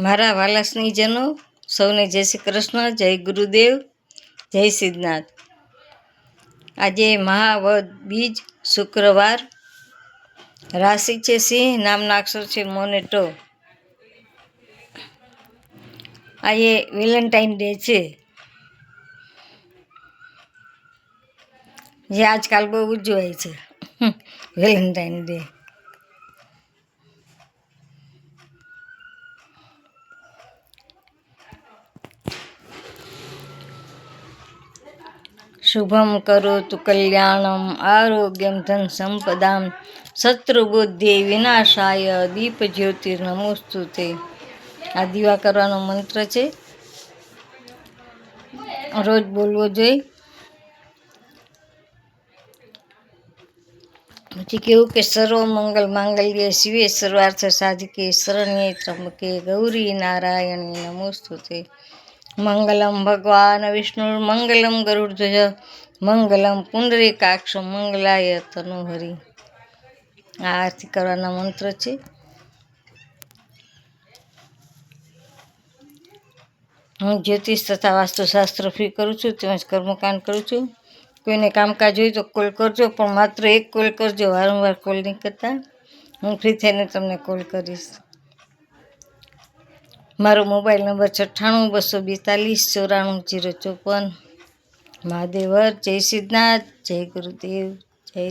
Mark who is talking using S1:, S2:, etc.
S1: મારા વાલા સ્નેહીજનો, સૌને જય શ્રી કૃષ્ણ, જય ગુરુદેવ, જય સિદ્ધનાથ. આજે મહાવદ બીજ શુક્રવાર. રાશિ છે સિંહ નામના અક્ષર છે મોનેટો. આજે વેલેન્ટાઇન ડે છે. જે આજકાલ બહુ ઉજવાય છે. Valentine day. શુભમ કરોતુ કલ્યાણમ, આરોગ્યમ, ધન સંપદામ. શત્રુબુદ્ધિ વિનાશાય, દીપ જ્યોતિ નમોસ્તુ તે. આ દીવા કરવાનો મંત્ર છે. રોજ બોલવો જોઈએ. પછી કેવું કે સર્વ મંગલ માંગલ્ય, શિવે સર્વાર્થ સાધકે, શરણ્ય ત્રંબકે ગૌરી નારાયણી નમોસ્તુ તે. મંગલમ ભગવાન વિષ્ણુ મંગલમ ગરુડધ્વજ મંગલમ પુંડરીકાક્ષ મંગલાય તનુહરી આ આરતી કરવાના મંત્ર છે હું જ્યોતિષ તથા વાસ્તુશાસ્ત્ર ફી કરું છું, તેમજ કર્મકાંડ કરું છું. કોઈને કામકાજ હોય તો કોલ કરજો, પણ માત્ર એક કોલ કરજો, વારંવાર કોલ નહીં કરતા. હું ફ્રી થઈને તમને કોલ કરીશ. મારો મોબાઈલ નંબર છઠ્ઠાણું, બસો બેતાલીસ, ચોરાણું, જીરો ચોપન. મહાદેવર, જય સિદ્ધનાથ, જય ગુરુદેવ, જય